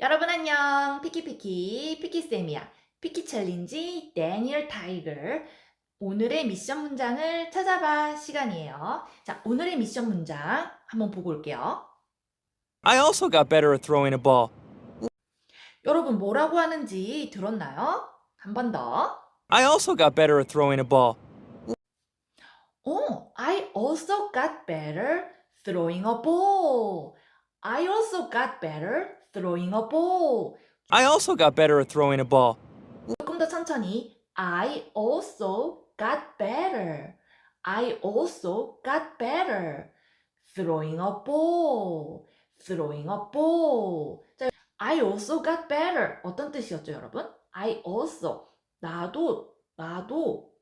여러분 안녕. 피키피키 피키쌤이야. 피키 챌린지 데니얼 타이거. 오늘의 미션 문장을 찾아봐 시간이에요. 자, 오늘의 미션 문장 한번 보고 올게요. I also got better at throwing a ball. 여러분 뭐라고 하는지 들었나요? 한 번 더. I also got better at throwing a ball. 어, I also got better throwing a ball. I also got better throwing a ball. I also got better at throwing a ball. 조금 더 천천히. I also got better. I also got better. Throwing a ball. Throwing a ball. 자, I also got better. 어떤 뜻이었죠, 여러분? I also. 나도, 나도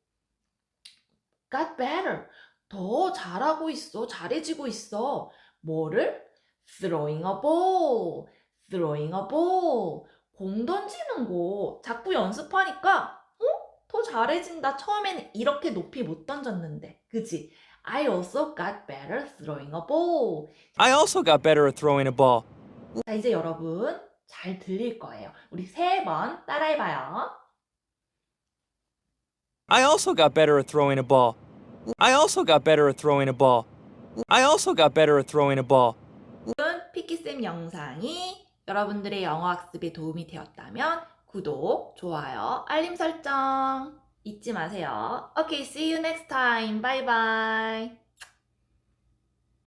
got better. 더 잘하고 있어. 잘해지고 있어. 뭐를? Throwing a ball. Throwing a ball. 공 던지는 거 자꾸 연습하니까 어? 더 잘해진다. 처음에는 이렇게 높이 못 던졌는데. 그지? I also got better throwing a ball. I also got better at throwing a ball. 자, 이제 여러분 잘 들릴 거예요. 우리 세 번 따라해봐요. I also got better at throwing a ball. I also got better at throwing a ball. I also got better at throwing a ball. 피키쌤 영상이 여러분들의 영어 학습에 도움이 되었다면 구독, 좋아요, 알림 설정 잊지 마세요. Okay, see you next time. Bye bye.